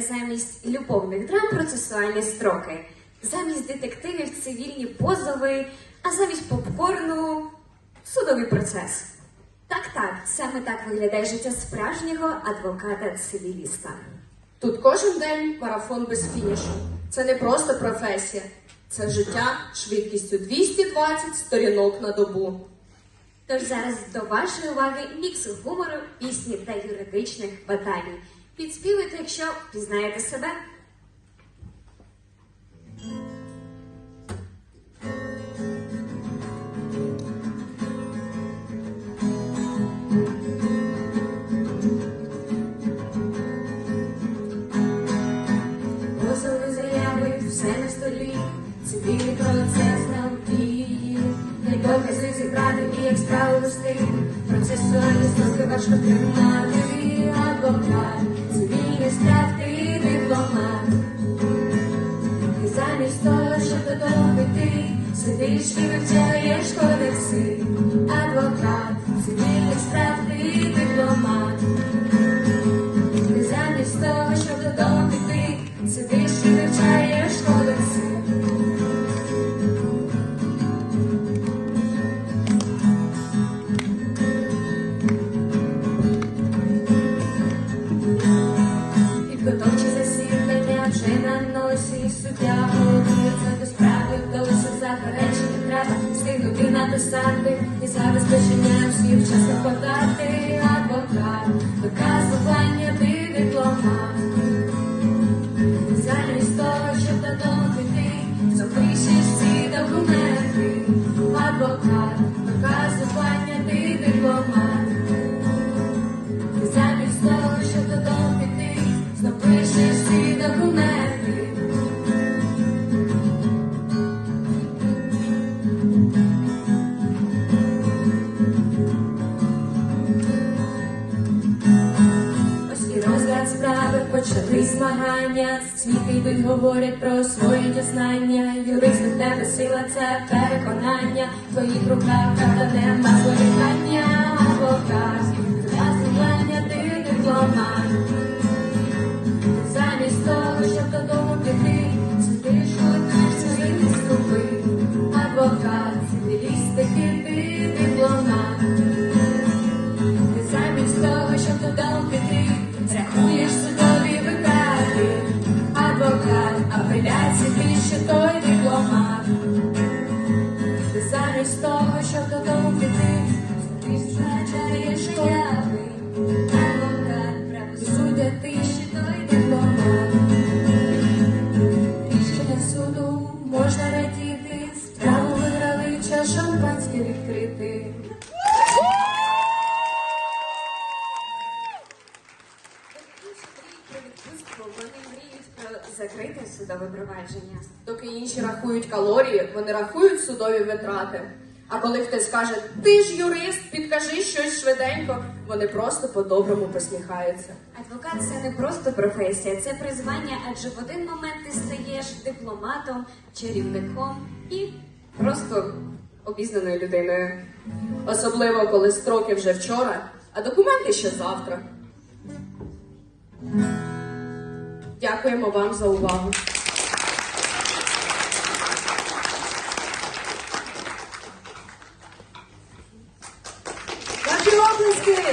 Замість любовних драм процесуальні строки, замість детективів цивільні позови, а замість попкорну судовий процес. Так, так, саме так виглядає життя справжнього адвоката-цивіліста. Тут кожен день марафон без фінішу. Це не просто професія, це життя швидкістю 220 сторінок на добу. Тож зараз до вашої уваги мікс гумору, пісні та юридичних баталій. Підспівуйте, якщо пізнаєте себе. Позови заяви, все на столі, цивільний процес на дії, як докази зібрати і як справу вести, важко тримати, адвокат, сидиш і вивчаєш кодекси, адвокат, цивільний справ ти дипломат. Ти замість того, щоб додому піти, сидиш і вивчаєш кодекси. Підготовчі написати і забезпечення всіх вчасно подати адвокат, доказування ти справи почали змагання. Світи вид говорять про свої знання. Юрист у тебе сила це переконання. В твоїх руках правда нема порікання. Адвокат, розгляння ти дипломат. Замість того, щоб додому піти, сидиш готуєшся і ступи. Адвокат, цивілістики, ти дипломат. Замість того, щоб додому піти, рахуєш апеляції ти Про вони мріють про закрите судове провадження. Доки інші рахують калорії, вони рахують судові витрати. А коли хтось каже, ти ж юрист, підкажи щось швиденько, вони просто по-доброму посміхаються. Адвокат це не просто професія, це призвання, адже в один момент ти стаєш дипломатом, чарівником і просто обізнаною людиною. Особливо, коли строки вже вчора, а документи ще завтра. Дякуємо вам за увагу. Ваші оплески!